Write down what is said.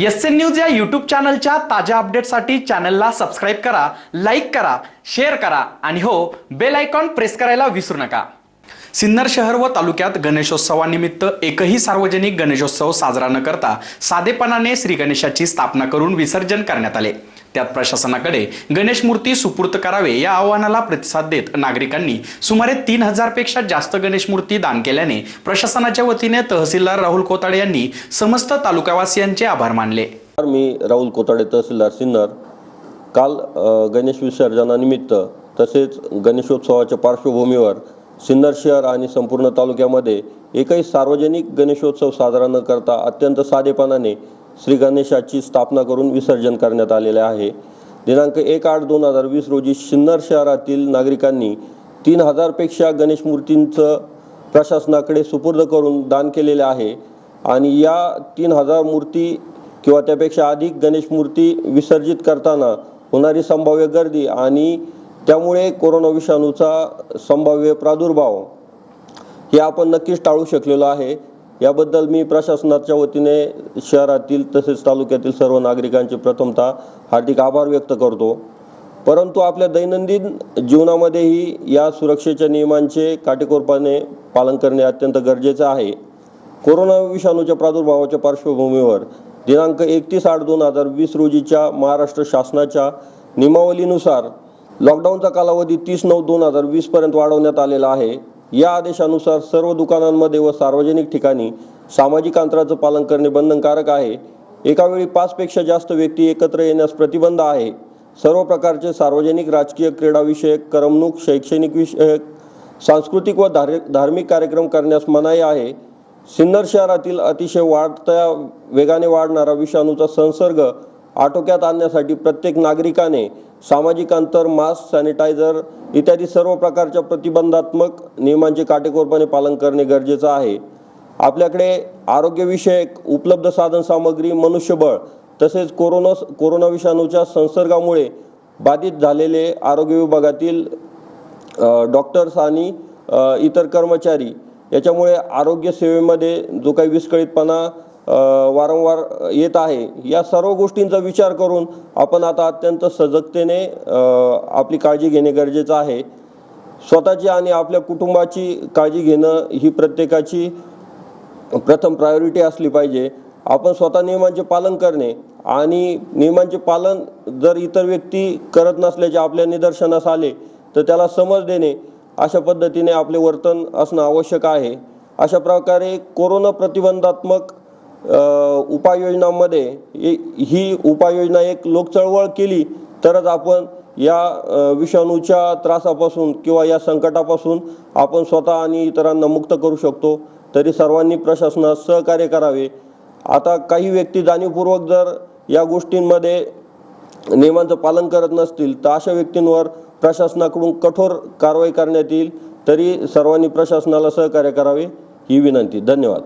S N news या YouTube चॅनलच्या ताज्या अपडेटसाठी चॅनलला सबस्क्राईब करा लाईक करा शेअर करा आणि हो बेल आयकॉन प्रेस करायला विसरू नका. सिन्नर शहर व तालुक्यात गणेशोत्सवानिमित्त एकही सार्वजनिक गणेशोत्सव साजरा न करता साधेपणाने श्री गणेशाची स्थापना करून विसर्जन करण्यात आले. त्यात प्रशासनाकडे गणेश मूर्ती सुपूर्त करावे या आव्हानाला प्रतिसाद देत नागरिकांनी सुमारे तीन हजारपेक्षा जास्त गणेश मूर्ती दान केल्याने प्रशासनाच्या वतीने तहसीलदार राहुल कोताडे यांनी समस्त तालुकावासियांचे आभार मानले. मी राहुल कोताडे तहसीलदार सिन्नर. काल गणेश विसर्जनानिमित्त तसेच गणेशोत्सवाच्या पार्श्वभूमीवर सिन्नर शहर आणि संपूर्ण तालुक्यामध्ये एकही सार्वजनिक गणेशोत्सव साजरा न करता अत्यंत साधेपणाने श्री गणेशाची स्थापना करून विसर्जन करण्यात आलेले आहे. दिनांक एक आठ दोन हजार वीस रोजी सिन्नर शहरातील नागरिकांनी तीन हजारपेक्षा गणेश मूर्तींचं प्रशासनाकडे सुपूर्द करून दान केलेले आहे आणि या तीन हजार मूर्ती किंवा त्यापेक्षा अधिक गणेश मूर्ती विसर्जित करताना होणारी संभाव्य गर्दी आणि त्यामुळे कोरोना विषाणूचा संभाव्य प्रादुर्भाव हे आपण नक्कीच टाळू शकलेलो आहे. याबद्दल मी प्रशासनाच्या वतीने शहरातील तसेच तालुक्यातील सर्व नागरिकांचे प्रथमतः हार्दिक आभार व्यक्त करतो. परंतु आपल्या दैनंदिन जीवनामध्येही या सुरक्षेच्या नियमांचे काटेकोरपणे पालन करणे अत्यंत गरजेचे आहे. कोरोना विषाणूच्या प्रादुर्भावाच्या पार्श्वभूमीवर दिनांक एकतीस आठ दोन हजार वीस रोजीच्या महाराष्ट्र शासनाच्या नियमावलीनुसार लॉकडाऊनचा कालावधी तीस नऊ दोन हजार वीसपर्यंत वाढवण्यात आलेला आहे. या आदेशानुसार सर्व दुकानांमध्ये व सार्वजनिक ठिकाणी सामाजिक अंतराचं पालन करणे बंधनकारक आहे. एकावेळी पाचपेक्षा जास्त व्यक्ती एकत्र येण्यास प्रतिबंध आहे. सर्व प्रकारचे सार्वजनिक राजकीय क्रीडाविषयक करमणूक शैक्षणिक विषयक सांस्कृतिक व धार धार्मिक कार्यक्रम करण्यास मनाई आहे. सिन्नर शहरातील अतिशय वाढत्या वेगाने वाढणारा विषाणूचा संसर्ग आटोक्यात आणण्यासाठी प्रत्येक नागरिकाने सामाजिक अंतर मास्क सॅनिटायझर इत्यादी सर्व प्रकारच्या प्रतिबंधात्मक नियमांचे काटेकोरपणे पालन करणे गरजेचं आहे. आपल्याकडे आरोग्यविषयक उपलब्ध साधनसामग्री मनुष्यबळ तसेच कोरोना कोरोना विषाणूच्या संसर्गामुळे बाधित झालेले आरोग्य विभागातील डॉक्टर्स आणि इतर कर्मचारी याच्यामुळे आरोग्य सेवेमध्ये जो काही विस्कळीतपणा वारंवार येत आहे. या सर्व गोष्टींचा विचार करून आपण आता अत्यंत सजगतेने आपली काळजी घेणे गरजेचं आहे. स्वतःची आणि आपल्या कुटुंबाची काळजी घेणं ही प्रत्येकाची प्रथम प्रायोरिटी असली पाहिजे. आपण स्वतः नियमांचे पालन करणे आणि नियमांचे पालन जर इतर व्यक्ती करत नसल्याचे आपल्या निदर्शनास आले तर त्याला समज देणे अशा पद्धतीने आपले वर्तन असणं आवश्यक आहे. अशा प्रकारे कोरोना प्रतिबंधात्मक उपाययोजनांमध्ये ही उपाययोजना एक लोकचळवळ केली तरच आपण या विषाणूच्या त्रासापासून किंवा या संकटापासून आपण स्वतः आणि इतरांना मुक्त करू शकतो. तरी सर्वांनी प्रशासनास सहकार्य करावे. आता काही व्यक्ती जाणीवपूर्वक जर या गोष्टींमध्ये नियमांचं पालन करत नसतील तर अशा व्यक्तींवर प्रशासनाकडून कठोर कारवाई करण्यात येईल. तरी सर्वांनी प्रशासनाला सहकार्य करावे ही विनंती. धन्यवाद.